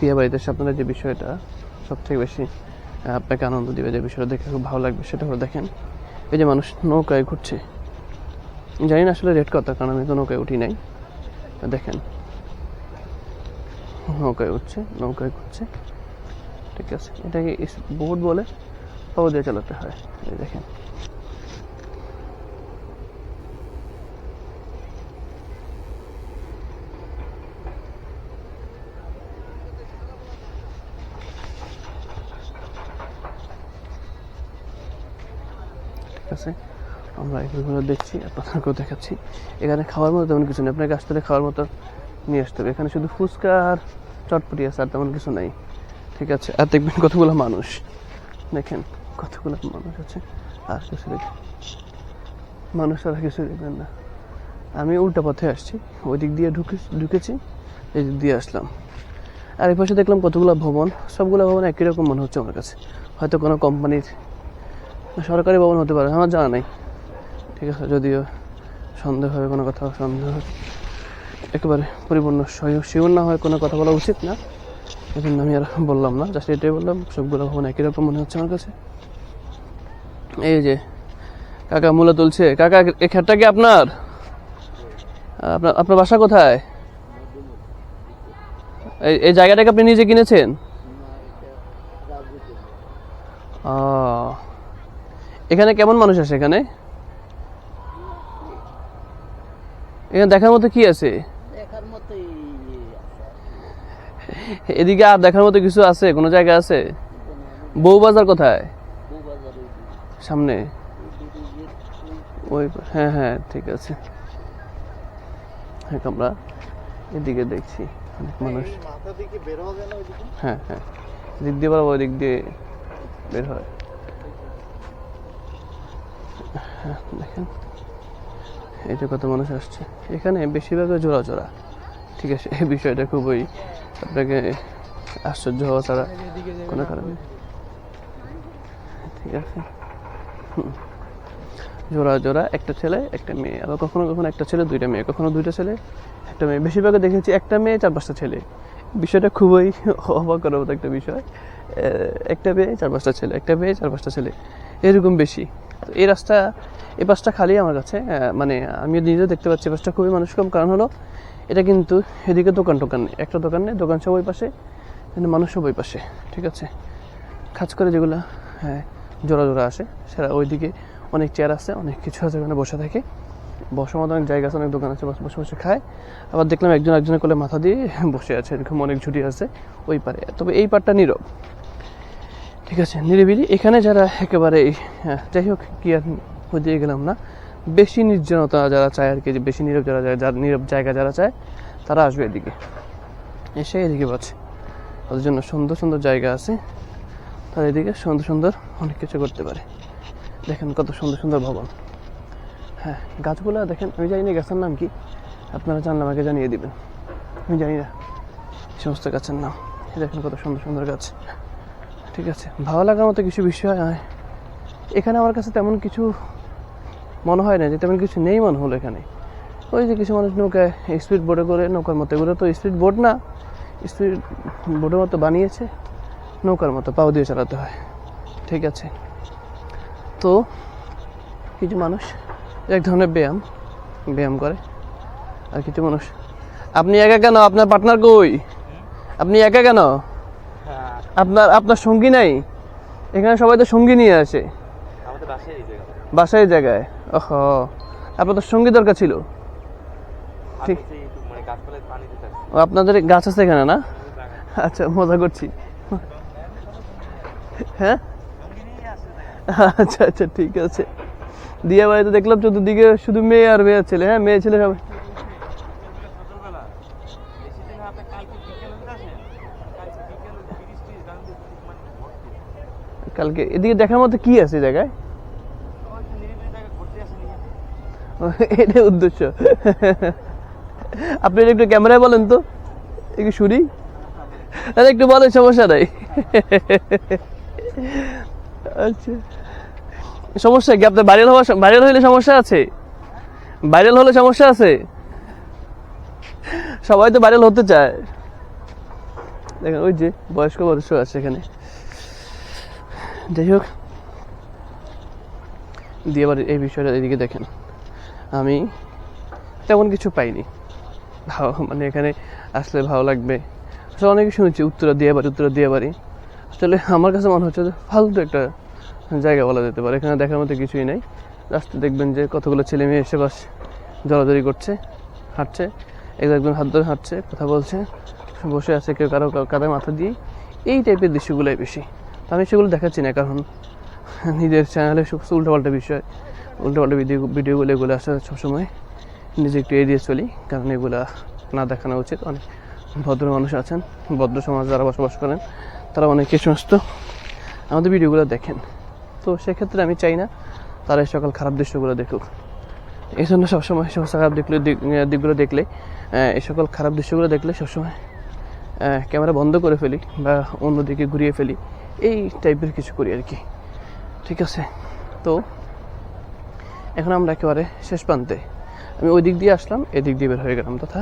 বিয়ে বাড়িতে যে বিষয়টা সব থেকে বেশি আপনাকে আনন্দ দিবে, যে বিষয়টা দেখে খুব ভালো লাগবে, সেটা হলো দেখেন, এই যে মানুষ নৌকায় ঘুরছে। জানি না আসলে রেট কত, কারণ আমি তো নৌকায় উঠি নাই। দেখেন, নৌকায় উঠছে, নৌকায় ঘুরছে। ঠিক আছে, এটাকে বোট বলে পাও দিয়ে চালাতে হয়। দেখেন আছে আমরা এগুলো দেখছি আপনাদেরকেও দেখাচ্ছি। এখানে খাওয়ার মতো তেমন কিছু নেই। আপনাকে আসতে হলে খাওয়ার মতো নিয়ে আসতে হবে। এখানে শুধু ফুচকা আর চটপটি আছে, আর তেমন কিছু নেই। ঠিক আছে, আর দেখবেন কতগুলো মানুষ। দেখেন, কতগুলো মানুষ আছে। আর কিছু দেখেন। মানুষ আর কিছু দেখবেন না। আমি উল্টা পথে আসছি। ওই দিক দিয়ে ঢুকে ঢুকেছি, এই দিক দিয়ে আসলাম। আর এই পাশে দেখলাম কতগুলো ভবন। সবগুলো ভবন একই রকম মনে হচ্ছে আমার কাছে। হয়তো কোনো কোম্পানির সরকারি ভবন হতে পারে, আমার জানা নাই। ঠিক আছে, যদিও সন্দেহ হবে, কোনো কথা সন্দেহ একেবারে পরিপূর্ণ শিওর না হয় কোনো কথা বলা উচিত না। এই জন্য আমি আর বললাম না, জাস্ট এটাই বললাম, সবগুলো ভবন একই রকম মনে হচ্ছে আমার কাছে। এই যে, কাকা মূলা তুলছে। কাকা, এই খেতটা কি আপনার? আপনার আপনার বাসা কোথায়? এই এই জায়গাটাকে আপনি নিজে কিনেছেন? ও এখানে কেমন মানুষ আসে এখানে? এখানে দেখার মতো কি আছে? এদিকে আর দেখার মতো কিছু আছে? কোনো জায়গা আছে? বউবাজার কোথায়? সামনে? ওই হ্যাঁ হ্যাঁ ঠিক আছে। হ্যাঁ আমরা এদিকে দেখছি অনেক মানুষ। হ্যাঁ হ্যাঁ। দিক দিয়ে বরাবর ওই দিক দিয়ে বের হয়। হ্যাঁ, দেখেন। যে কত মানুষ আসছে। এখানে বেশিরভাগ জোড়া জোড়া ঠিক আছে এই বিষয়টা খুবই আপনাকে আশ্চর্য হওয়া ছাড়া কোনো কারণ। ঠিক আছে। জোড়া জোড়া একটা ছেলে একটা মেয়ে। আবার কখনো কখনো একটা ছেলে দুইটা মেয়ে। কখনো দুইটা ছেলে একটা মেয়ে। বেশিরভাগ দেখেছি একটা মেয়ে চার পাঁচটা ছেলে। বিষয়টা খুবই অবাক করার মতো একটা বিষয়। একটা মেয়ে, চার পাঁচটা ছেলে। একটা মেয়ে, চার পাঁচটা ছেলে। এরকম বেশি। তো এই রাস্তা, এই পাশটা খালি আমার কাছে। মানে আমি নিজেও দেখতে পাচ্ছি পাশটা খুবই মানুষ কম কারণ হলো, এটা কিন্তু এদিকে দোকান টোকান নেই। একটা দোকান নেই, দোকান সব ওই পাশে মানুষ সব ওই পাশে। ঠিক আছে? খাস করে যেগুলো হ্যাঁ জোড়া জোড়া আসে সেটা ওইদিকে অনেক চেয়ার আছে, অনেক কিছু আছে ওখানে বসে থাকে। বসার মতো অনেক জায়গা আছে, অনেক দোকান আছে, বসে বসে খায়। আবার দেখলাম একজন একজনের কোলে মাথা দিয়ে বসে আছে, এরকম অনেক ঝুটি আছে ওই পারে। তবে এই পারটা নীরব। ঠিক আছে, নিরিবিলি। এখানে যারা একেবারে যাই হোক, কি আর দিয়ে গেলাম না। বেশি নির্জনতা যারা চায় আর কি, যে বেশি নীরব যারা যায়, যারা নীরব জায়গা যারা চায়, তারা আসবে এদিকে। এসে এদিকে বাঁচে। ওদের জন্য সুন্দর সুন্দর জায়গা আছে। তারা এদিকে সুন্দর সুন্দর অনেক কিছু করতে পারে। দেখেন কত সুন্দর সুন্দর ভবন। হ্যাঁ গাছগুলো দেখেন, আমি জানি না গাছের নাম কি। আপনারা জানলে আমাকে জানিয়ে দিবেন। আমি জানি না। সমস্ত গাছের নাম। দেখেন কত সুন্দর সুন্দর গাছ। ঠিক আছে, ভালো লাগার মতো কিছু বিষয় এখানে আমার কাছে তেমন কিছু মনে হয় না যে তেমন কিছু নেই মনে হলো এখানে। ওই যে কিছু মানুষ নৌকায় স্পিড বোর্ডে করে, নৌকার মতো। এগুলো তো স্পিড বোর্ড না। স্পিড বোর্ডের মতো বানিয়েছে। নৌকার মতো পাও দিয়ে চালাতে হয়। ঠিক আছে। তো, কিছু মানুষ এক ধরনের ব্যায়াম ব্যায়াম করে। আর কিছু মানুষ। আপনি একা কেন? আপনার পার্টনার কই? আপনি একা কেন? আপনার আপনার সঙ্গী নাই? এখানে সবাই তো সঙ্গী নিয়ে আসে। বাসায় জায়গায়। ওহ। আপনার তো সঙ্গী দরকার ছিল? ঠিক। মানে আপনাদের গাছ আছে এখানে না? আচ্ছা মজা করছি। হ্যাঁ? আচ্ছা আচ্ছা ঠিক আছে। দিয়া বাড়িতে দেখলাম চতুর্দিকে শুধু মেয়ে আর মেয়ে ছেলে হ্যাঁ মেয়ে ছেলে সবাই। কালকে এদিকে দেখার মতো কি আছে জায়গায়? ও, এটাই উদ্দেশ্য। আপনি একটু ক্যামেরায় বলেন তো একটু শুনি। আরে একটু বলেন সমস্যা নাই। আচ্ছা। সমস্যা কি? আপনার ভাইরাল হওয়া ভাইরাল হইলে সমস্যা আছে? ভাইরাল হলে সমস্যা আছে? সবাই তো ভাইরাল হতে চায়। দেখেন, ওই যে বয়স্ক বয়স্ক আছে এখানে। যাই হোক। দিয়ে আবার এই বিষয়টা এদিকে দেখেন। আমি তেমন কিছু পাইনি। ভালো মানে এখানে আসলে ভালো লাগবে। আসলে অনেকে শুনেছি, উত্তরা দিয়ে বাড়ি উত্তরা দিয়ে বাড়ি আসলে আমার কাছে মনে হচ্ছে ফালতু একটা জায়গা বলা যেতে পারে। এখানে দেখার মতো কিছুই নেই। রাস্তায় দেখবেন যে কতগুলো ছেলে মেয়ে এসে বাস জড়াজড়ি করছে, হাঁটছে। এক একজন হাত ধরে হাঁটছে, কথা বলছে, বসে আছে কেউ কারও কাঁধে মাথা দিয়ে। এই টাইপের দৃশ্যগুলোই বেশি। তো আমি সেগুলো দেখাচ্ছি না, কারণ নিজের চ্যানেলে সব উল্টোপাল্টা বিষয়। উল্টোপাল্টা ভিডিও ভিডিওগুলো এগুলো আসলে সবসময় নিজে একটু এড়িয়ে চলি, কারণ এগুলা না দেখানো উচিত। অনেক ভদ্র মানুষ আছেন, ভদ্র সমাজ যারা বসবাস করেন, তারা অনেকে সমস্ত আমাদের ভিডিওগুলো দেখেন। তো সেক্ষেত্রে আমি চাই না তারা এই সকল খারাপ দৃশ্যগুলো দেখুক। এই জন্য সবসময় সমস্ত খারাপ দিকগুলো দিকগুলো দেখলে এই সকল খারাপ দৃশ্যগুলো দেখলে সবসময় ক্যামেরা বন্ধ করে ফেলি বা অন্যদিকে ঘুরিয়ে ফেলি এই টাইপের কিছু করি আর কি। ঠিক আছে? তো এখন আমরা একেবারে শেষ প্রান্তে। আমি ওই দিক দিয়ে আসলাম এদিক দিয়ে বের হয়ে গেলাম তথা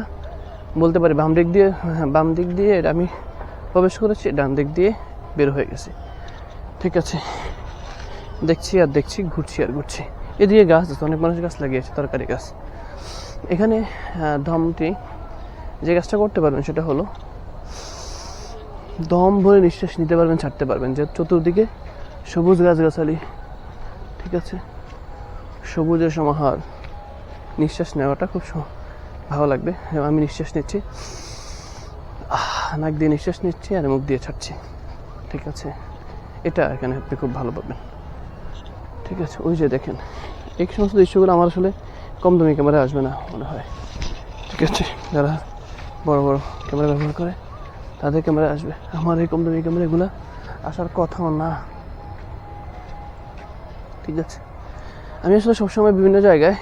বলতে পারি বাম দিক দিয়ে হ্যাঁ, বাম দিক দিয়ে আমি প্রবেশ করেছি ডান দিক দিয়ে বের হয়ে গেছি। ঠিক আছে? দেখছি আর দেখছি, ঘুরছি আর ঘুরছি। এদিকে গাছ আছে, অনেক মানুষ গাছ লাগিয়েছে, তরকারি গাছ। এখানে দমটি যে গাছটা করতে পারবেন সেটা হলো, দম ভরে নিঃশ্বাস নিতে পারবেন, ছাড়তে পারবেন। যে চতুর্দিকে সবুজ গাছগাছালি, ঠিক আছে? সবুজের সমাহার। নিঃশ্বাস নেওয়াটা খুব ভালো লাগবে। এবং আমি নিঃশ্বাস নিচ্ছি। নাক দিয়ে নিঃশ্বাস নিচ্ছি আর মুখ দিয়ে ছাড়ছি। ঠিক আছে? এটা এখানে আপনি খুব ভালো পাবেন। ঠিক আছে, ওই যে দেখেন। এই সমস্ত দৃশ্যগুলো আমার আসলে কম দামি ক্যামেরা আসবে না মনে হয়। ঠিক আছে, যারা বড় বড় ক্যামেরা ব্যবহার করে, তাদের ক্যামেরা আসবে। আমার এই কম দামি ক্যামেরাগুলো আসার কথাও না। ঠিক আছে। আমি আসলে সবসময় বিভিন্ন জায়গায়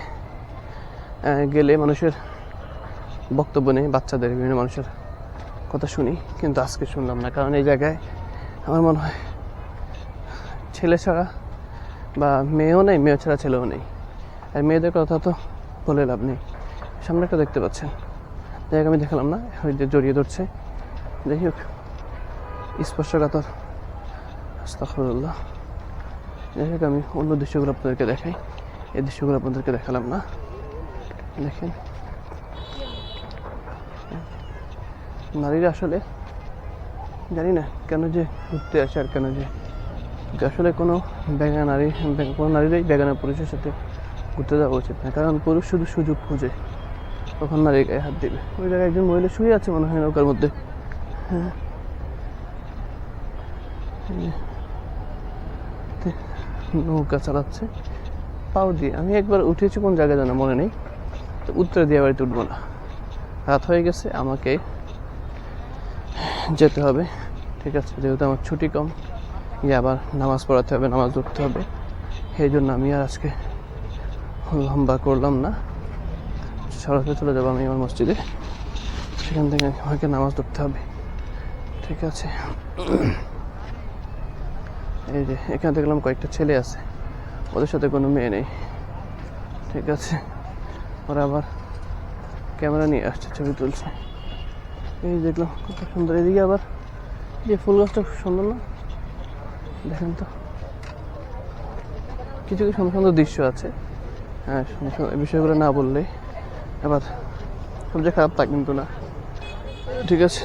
গেলে মানুষের বক্তব্য নেই, বাচ্চাদের, বিভিন্ন মানুষের কথা শুনি, কিন্তু আজকে শুনলাম না। কারণ এই জায়গায় আমার মনে হয় ছেলে ছাড়া বা মেয়েও নেই, মেয়ে ছাড়া ছেলেও নেই। আর মেয়েদের কথা তো বলে লাভ নেই। সামনে একটা দেখতে পাচ্ছেন। যাই আমি দেখালাম না, ওই যে জড়িয়ে ধরছে। হোক। স্পর্শকাতর। আস্তাফরুল্লাহ যাই হোক, আমি অন্য দৃশ্যগুলো আপনাদেরকে দেখাই। এই দৃশ্যগুলো আপনাদেরকে দেখালাম না। দেখেন। নারীরা আসলে জানি না কেন যে ঘুরতে আসে আর কেন যে যে আসলে কোনো বেগা নারী কোনো নারীরাই বেগানা পুরুষের সাথে ঘুরতে যাওয়া উচিত না। কারণ পুরুষ শুধু সুযোগ খোঁজে তখন নারী গায়ে হাত দেবে। ওই জায়গায় একজন মহিলা শুয়ে আছে মনে হয় নৌকার মধ্যে। হ্যাঁ। নৌকা চালাচ্ছে। পাও দিয়ে, আমি একবার উঠেছি কোন জায়গায় যেন মনে নেই। তো উত্তরে দিয়ে বাড়িতে উঠবো না। রাত হয়ে গেছে, আমাকে যেতে হবে। ঠিক আছে, যেহেতু আমার ছুটি কম। গিয়ে আবার নামাজ পড়াতে হবে, নামাজ উঠতে হবে। সেই জন্য আমি আর আজকে লম্বা করলাম না। সরাসরি চলে যাব আমি আমার মসজিদে। সেখান থেকে আমাকে নামাজ পড়তে হবে। ঠিক আছে। এই যে, এখানে দেখলাম কয়েকটা ছেলে আছে। ওদের সাথে কোনো মেয়ে নেই। ঠিক আছে। ওরা আবার ক্যামেরা নিয়ে আসছে, ছবি তুলছে। এই দেখলাম কত সুন্দর। এদিকে আবার যে ফুল গাছটা খুব সুন্দর না? দেখেন তো। কিছু কিছু সুন্দর সুন্দর দৃশ্য আছে। হ্যাঁ বিষয়গুলো না বললে আবার সবচেয়ে খারাপ তা কিন্তু না। ঠিক আছে।